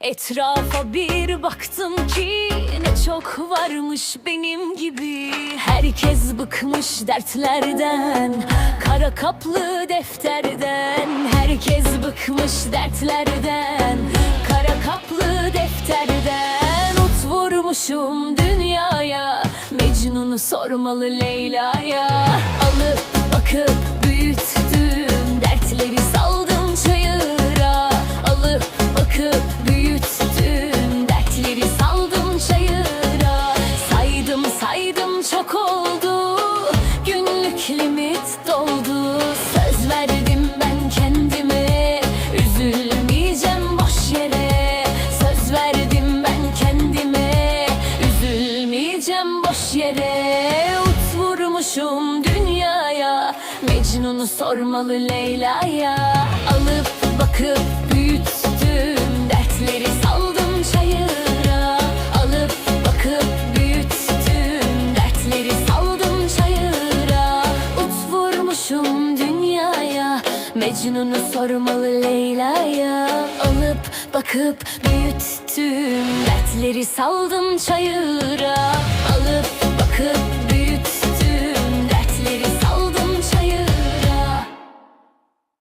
Etrafa bir baktım ki ne çok varmış benim gibi. Herkes bıkmış dertlerden Kara kaplı defterden. Herkes bıkmış dertlerden Kara kaplı defterden. Ot vurmuşum dünyaya Mecnun'u sormalı Leyla'ya. Alıp bakıp Saydım çok oldu Günlük limit doldu. Söz verdim ben kendime Üzülmeyeceğim boş yere. Söz verdim ben kendime Üzülmeyeceğim boş yere. Ut vurmuşum dünyaya Mecnun'u sormalı Leyla'ya Mecnun'u sormalı Leyla'ya. Alıp bakıp büyüttüm Dertleri saldım çayıra. Alıp bakıp